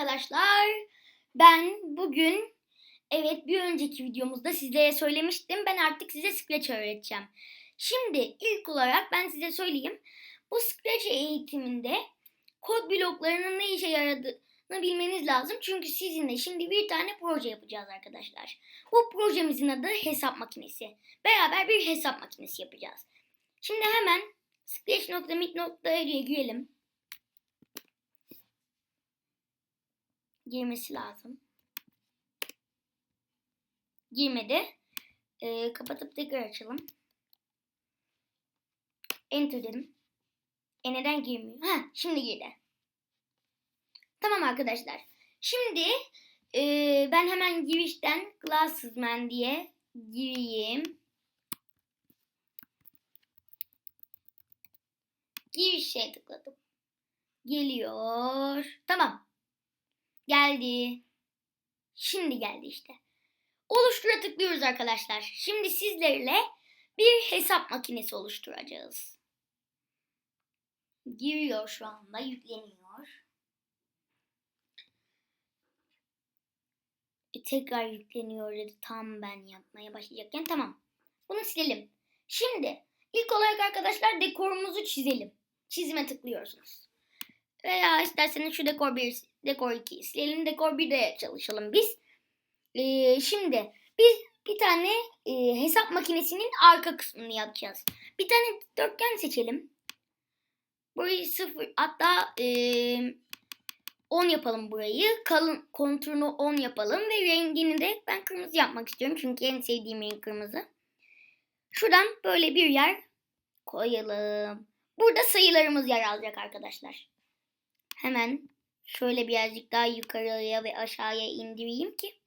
arkadaşlar. Ben bugün evet bir önceki videomuzda sizlere söylemiştim. Ben artık size Scratch öğreteceğim. Şimdi ilk olarak ben size söyleyeyim. Bu Scratch eğitiminde kod bloklarının ne işe yaradığını bilmeniz lazım. Çünkü sizinle şimdi bir tane proje yapacağız arkadaşlar. Bu projemizin adı hesap makinesi. Beraber bir hesap makinesi yapacağız. Şimdi hemen scratch.mit.edu'ya girelim. Girmesi lazım. Girmedi. Ee, kapatıp tekrar açalım. Enter dedim. E neden girmiyor? Ha şimdi girdi. Tamam arkadaşlar. Şimdi e, ben hemen girişten Glasses Man diye gireyim. Girişe tıkladım. Geliyor. Tamam. Geldi. Şimdi geldi işte. Oluştura tıklıyoruz arkadaşlar. Şimdi sizlerle bir hesap makinesi oluşturacağız. Giriyor şu anda, yükleniyor. E, tekrar yükleniyor dedi tam ben yapmaya başlayacakken. Tamam. Bunu silelim. Şimdi ilk olarak arkadaşlar dekorumuzu çizelim. Çizime tıklıyorsunuz. Veya isterseniz şu dekor 1, dekor 2 silelim. Dekor 1'de çalışalım biz. Ee, şimdi biz bir tane e, hesap makinesinin arka kısmını yapacağız. Bir tane dörtgen seçelim. Burayı sıfır hatta e, 10 yapalım burayı. Kalın konturunu 10 yapalım ve rengini de ben kırmızı yapmak istiyorum. Çünkü en sevdiğim renk kırmızı. Şuradan böyle bir yer koyalım. Burada sayılarımız yer alacak arkadaşlar. Hemen şöyle birazcık daha yukarıya ve aşağıya indireyim ki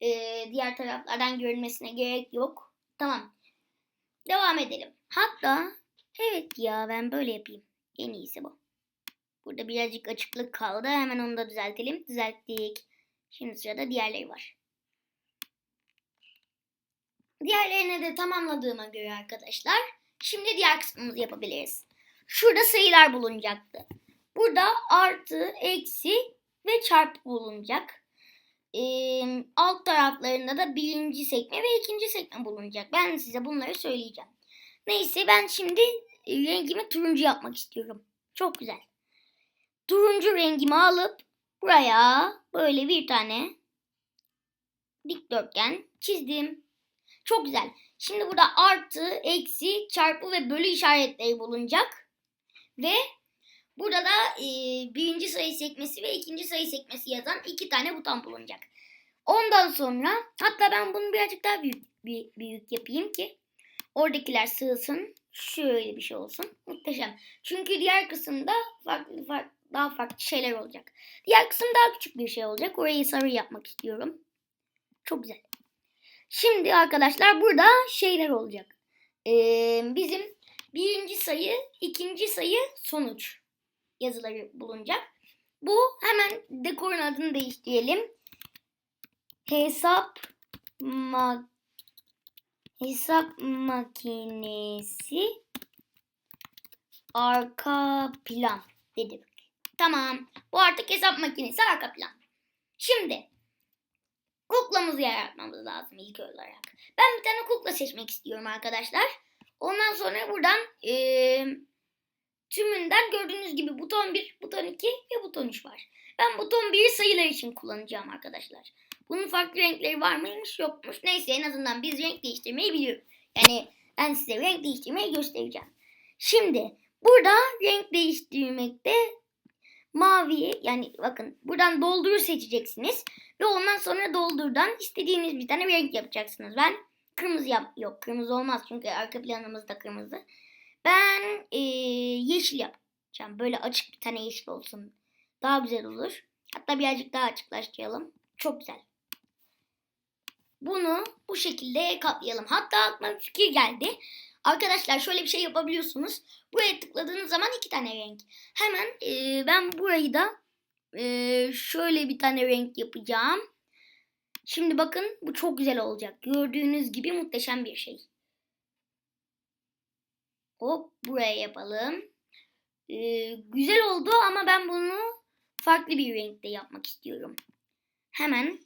e, diğer taraflardan görünmesine gerek yok. Tamam. Devam edelim. Hatta evet ya ben böyle yapayım. En iyisi bu. Burada birazcık açıklık kaldı. Hemen onu da düzeltelim. Düzelttik. Şimdi sırada diğerleri var. Diğerlerini de tamamladığıma göre arkadaşlar şimdi diğer kısmımızı yapabiliriz. Şurada sayılar bulunacaktı. Burada artı, eksi ve çarpı bulunacak. Ee, alt taraflarında da birinci sekme ve ikinci sekme bulunacak. Ben size bunları söyleyeceğim. Neyse ben şimdi rengimi turuncu yapmak istiyorum. Çok güzel. Turuncu rengimi alıp buraya böyle bir tane dikdörtgen çizdim. Çok güzel. Şimdi burada artı, eksi, çarpı ve bölü işaretleri bulunacak. Ve Burada da e, birinci sayı sekmesi ve ikinci sayı sekmesi yazan iki tane buton bulunacak. Ondan sonra hatta ben bunu birazcık daha büyük, büyük, büyük yapayım ki oradakiler sığsın. Şöyle bir şey olsun. Muhteşem. Çünkü diğer kısımda farklı, farklı, daha farklı şeyler olacak. Diğer kısım daha küçük bir şey olacak. Orayı sarı yapmak istiyorum. Çok güzel. Şimdi arkadaşlar burada şeyler olacak. Ee, bizim birinci sayı, ikinci sayı, sonuç yazıları bulunacak. Bu hemen dekorun adını değiştirelim. Hesap ma hesap makinesi arka plan dedim. Tamam. Bu artık hesap makinesi arka plan. Şimdi kuklamızı yaratmamız lazım ilk olarak. Ben bir tane kukla seçmek istiyorum arkadaşlar. Ondan sonra buradan ee, Tümünden gördüğünüz gibi buton 1, buton 2 ve buton 3 var. Ben buton 1'i sayılar için kullanacağım arkadaşlar. Bunun farklı renkleri var mıymış yokmuş. Neyse en azından biz renk değiştirmeyi biliyoruz. Yani ben size renk değiştirmeyi göstereceğim. Şimdi burada renk değiştirmekte mavi yani bakın buradan doldur seçeceksiniz. Ve ondan sonra doldurdan istediğiniz bir tane renk yapacaksınız. Ben kırmızı yap yok kırmızı olmaz çünkü arka planımız da kırmızı. Ben e, yeşil yapacağım. Böyle açık bir tane yeşil olsun. Daha güzel olur. Hatta birazcık daha açıklaştıralım. Çok güzel. Bunu bu şekilde kaplayalım. Hatta aklıma bir fikir geldi. Arkadaşlar şöyle bir şey yapabiliyorsunuz. Buraya tıkladığınız zaman iki tane renk. Hemen e, ben burayı da e, şöyle bir tane renk yapacağım. Şimdi bakın bu çok güzel olacak. Gördüğünüz gibi muhteşem bir şey. Hop buraya yapalım. Ee, güzel oldu ama ben bunu farklı bir renkte yapmak istiyorum. Hemen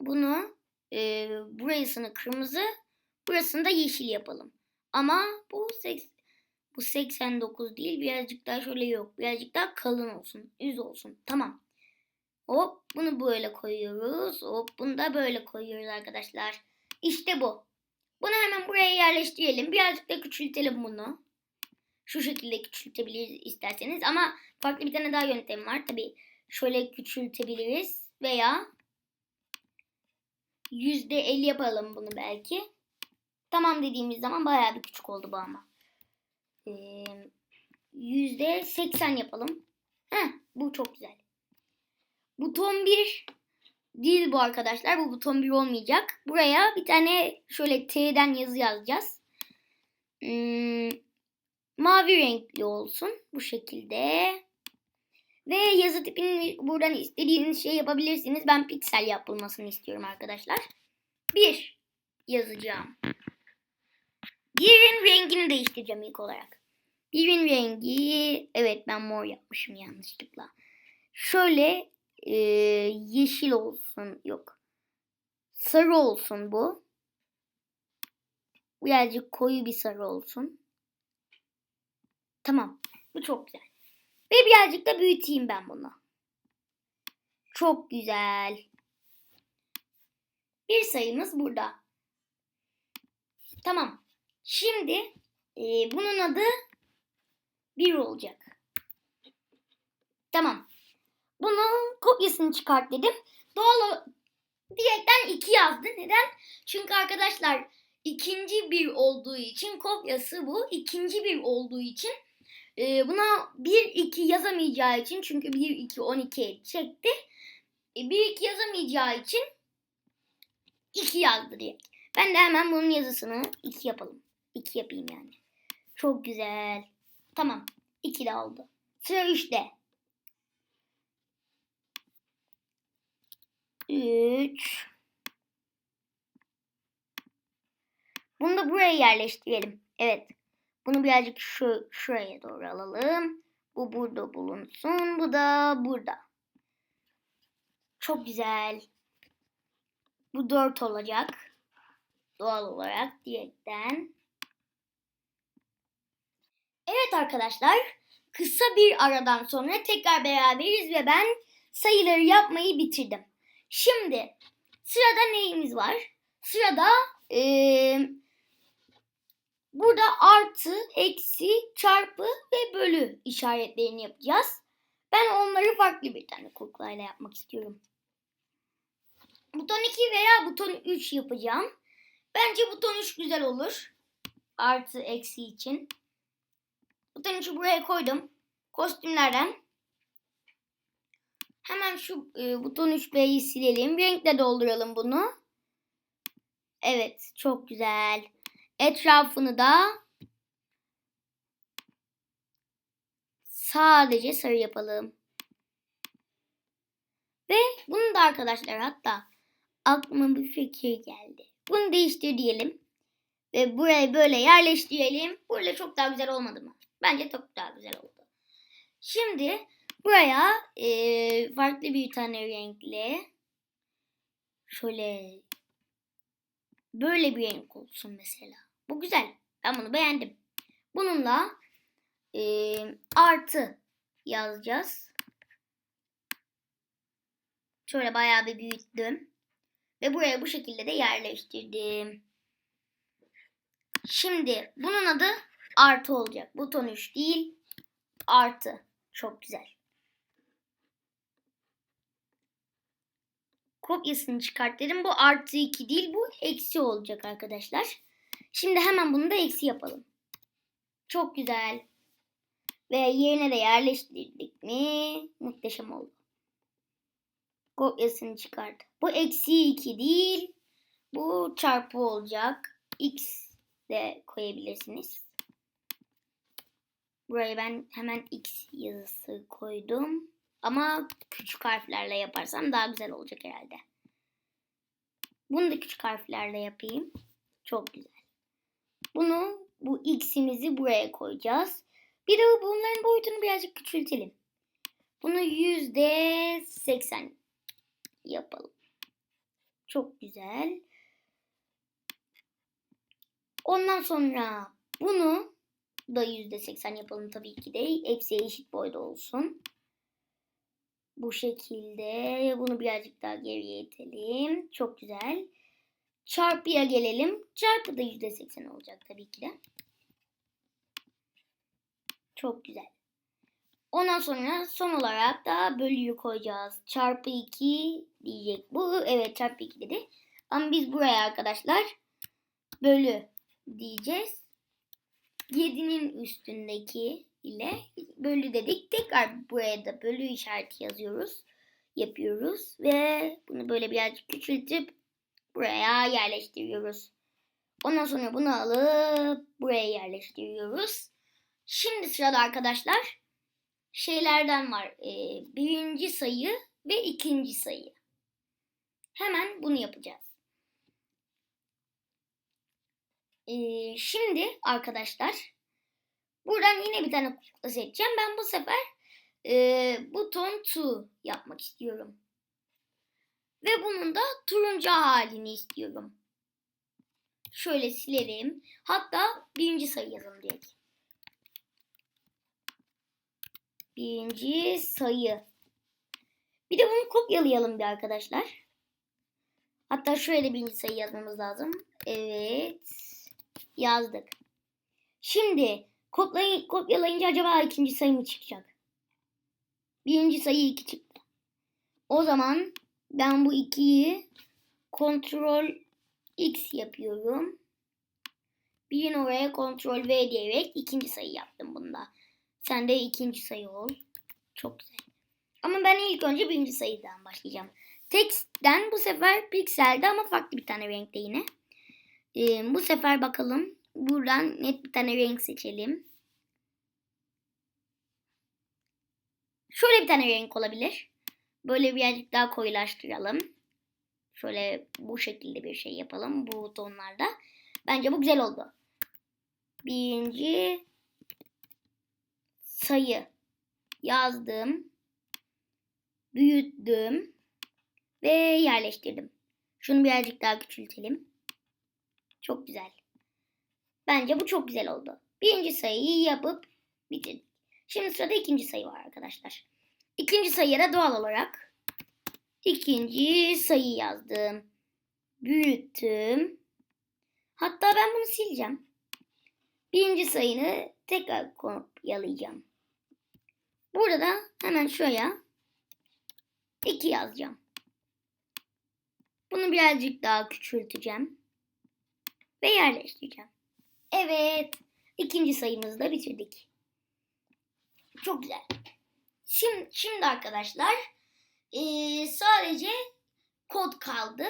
bunu e, burasını kırmızı, burasını da yeşil yapalım. Ama bu seks, bu 89 değil. Birazcık daha şöyle yok. Birazcık daha kalın olsun. Yüz olsun. Tamam. Hop bunu böyle koyuyoruz. Hop bunu da böyle koyuyoruz arkadaşlar. İşte bu. Bunu hemen buraya yerleştirelim. Birazcık da küçültelim bunu. Şu şekilde küçültebiliriz isterseniz. Ama farklı bir tane daha yöntem var. Tabii şöyle küçültebiliriz. Veya %50 yapalım bunu belki. Tamam dediğimiz zaman bayağı bir küçük oldu bu ama. Ee, %80 yapalım. Heh, bu çok güzel. Buton 1 değil bu arkadaşlar. Bu buton 1 olmayacak. Buraya bir tane şöyle T'den yazı yazacağız. Hmm, mavi renkli olsun. Bu şekilde. Ve yazı tipini buradan istediğiniz şey yapabilirsiniz. Ben piksel yapılmasını istiyorum arkadaşlar. 1 yazacağım. Birin rengini değiştireceğim ilk olarak. Birin rengi evet ben mor yapmışım yanlışlıkla. Şöyle e, yeşil olsun yok. Sarı olsun bu. Birazcık koyu bir sarı olsun. Tamam. Bu çok güzel. Ve birazcık da büyüteyim ben bunu. Çok güzel. Bir sayımız burada. Tamam. Şimdi e, bunun adı 1 olacak. Tamam. Bunun kopyasını çıkart dedim. Doğal direkten 2 yazdı. Neden? Çünkü arkadaşlar ikinci bir olduğu için kopyası bu. ikinci bir olduğu için e, buna 1 2 yazamayacağı için çünkü 1 2 12 çekti. E, 1 2 yazamayacağı için 2 yazdı diye. Ben de hemen bunun yazısını 2 yapalım. 2 yapayım yani. Çok güzel. Tamam. 2 de oldu. Sıra 3'te. 3 Bunu da buraya yerleştirelim. Evet. Bunu birazcık şu şuraya doğru alalım. Bu burada bulunsun. Bu da burada. Çok güzel. Bu 4 olacak. Doğal olarak diyetten. Evet arkadaşlar. Kısa bir aradan sonra tekrar beraberiz ve ben sayıları yapmayı bitirdim. Şimdi sırada neyimiz var? Sırada ee, burada artı, eksi, çarpı ve bölü işaretlerini yapacağız. Ben onları farklı bir tane kuklayla yapmak istiyorum. Buton 2 veya buton 3 yapacağım. Bence buton 3 güzel olur. Artı, eksi için. Buton 3'ü buraya koydum. Kostümlerden Hemen şu e, buton 3B'yi silelim. Renkle dolduralım bunu. Evet çok güzel. Etrafını da sadece sarı yapalım. Ve bunu da arkadaşlar hatta aklıma bir fikir geldi. Bunu değiştir diyelim. Ve buraya böyle yerleştirelim. Böyle çok daha güzel olmadı mı? Bence çok daha güzel oldu. Şimdi Buraya e, farklı bir tane renkle şöyle böyle bir renk olsun mesela. Bu güzel. Ben bunu beğendim. Bununla e, artı yazacağız. Şöyle bayağı bir büyüttüm. Ve buraya bu şekilde de yerleştirdim. Şimdi bunun adı artı olacak. Buton 3 değil. Artı. Çok güzel. Kopyasını çıkart dedim. Bu artı 2 değil bu eksi olacak arkadaşlar. Şimdi hemen bunu da eksi yapalım. Çok güzel. Ve yerine de yerleştirdik mi muhteşem oldu. Kopyasını çıkart. Bu eksi 2 değil. Bu çarpı olacak. X de koyabilirsiniz. Buraya ben hemen X yazısı koydum. Ama küçük harflerle yaparsam daha güzel olacak herhalde. Bunu da küçük harflerle yapayım. Çok güzel. Bunu bu x'imizi buraya koyacağız. Bir de bunların boyutunu birazcık küçültelim. Bunu yüzde seksen yapalım. Çok güzel. Ondan sonra bunu da yüzde seksen yapalım tabii ki de. Hepsi eşit boyda olsun. Bu şekilde. Bunu birazcık daha geriye itelim. Çok güzel. Çarpıya gelelim. Çarpı da yüzde seksen olacak tabii ki de. Çok güzel. Ondan sonra son olarak da bölüyü koyacağız. Çarpı 2 diyecek. Bu evet çarpı 2 dedi. Ama biz buraya arkadaşlar bölü diyeceğiz. 7'nin üstündeki ile bölü dedik. Tekrar buraya da bölü işareti yazıyoruz. Yapıyoruz. Ve bunu böyle birazcık küçültüp buraya yerleştiriyoruz. Ondan sonra bunu alıp buraya yerleştiriyoruz. Şimdi sırada arkadaşlar şeylerden var. Ee, birinci sayı ve ikinci sayı. Hemen bunu yapacağız. Ee, şimdi arkadaşlar buradan yine bir tane kukla seçeceğim. Ben bu sefer e, buton to yapmak istiyorum. Ve bunun da turuncu halini istiyorum. Şöyle silerim. Hatta birinci sayı yazalım direkt. Birinci sayı. Bir de bunu kopyalayalım bir arkadaşlar. Hatta şöyle birinci sayı yazmamız lazım. Evet. Yazdık. Şimdi kopyalay kopyalayınca acaba ikinci sayı mı çıkacak? Birinci sayı 2 çıktı. O zaman ben bu 2'yi kontrol X yapıyorum. Birin oraya kontrol V diyerek ikinci sayı yaptım bunda. Sen de ikinci sayı ol. Çok güzel. Ama ben ilk önce birinci sayıdan başlayacağım. Text'ten bu sefer pikselde ama farklı bir tane renkte yine. Ee, bu sefer bakalım. Buradan net bir tane renk seçelim. Şöyle bir tane renk olabilir. Böyle birazcık daha koyulaştıralım. Şöyle bu şekilde bir şey yapalım bu tonlarda. Bence bu güzel oldu. Birinci sayı yazdım. Büyüttüm. Ve yerleştirdim. Şunu birazcık daha küçültelim. Çok güzel. Bence bu çok güzel oldu. Birinci sayıyı yapıp bitirdik. Şimdi sırada ikinci sayı var arkadaşlar. İkinci sayıya doğal olarak ikinci sayı yazdım. Büyüttüm. Hatta ben bunu sileceğim. Birinci sayını tekrar kopyalayacağım. Burada da hemen şuraya 2 yazacağım. Bunu birazcık daha küçülteceğim. Ve yerleştireceğim. Evet. ikinci sayımızı da bitirdik. Çok güzel. Şimdi, şimdi arkadaşlar ee, sadece kod kaldı.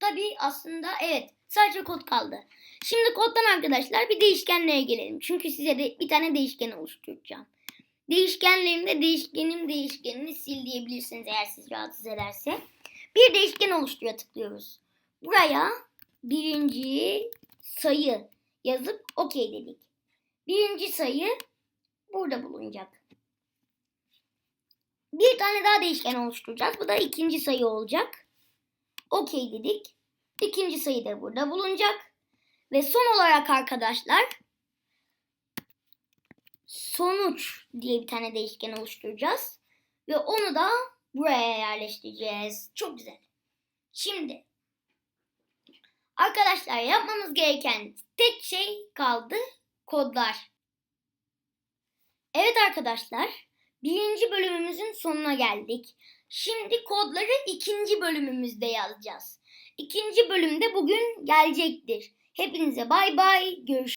Tabi aslında evet sadece kod kaldı. Şimdi koddan arkadaşlar bir değişkenlere gelelim. Çünkü size de bir tane değişken oluşturacağım. Değişkenlerimde değişkenim değişkenini sil diyebilirsiniz eğer siz rahatsız ederse. Bir değişken oluşturuyor tıklıyoruz. Buraya birinci sayı yazıp okey dedik. Birinci sayı burada bulunacak. Bir tane daha değişken oluşturacağız. Bu da ikinci sayı olacak. Okey dedik. İkinci sayı da burada bulunacak. Ve son olarak arkadaşlar sonuç diye bir tane değişken oluşturacağız. Ve onu da buraya yerleştireceğiz. Çok güzel. Şimdi arkadaşlar yapmamız gereken tek şey kaldı. Kodlar. Evet arkadaşlar birinci bölümümüzün sonuna geldik. Şimdi kodları ikinci bölümümüzde yazacağız. İkinci bölümde bugün gelecektir. Hepinize bay bay. Görüşürüz.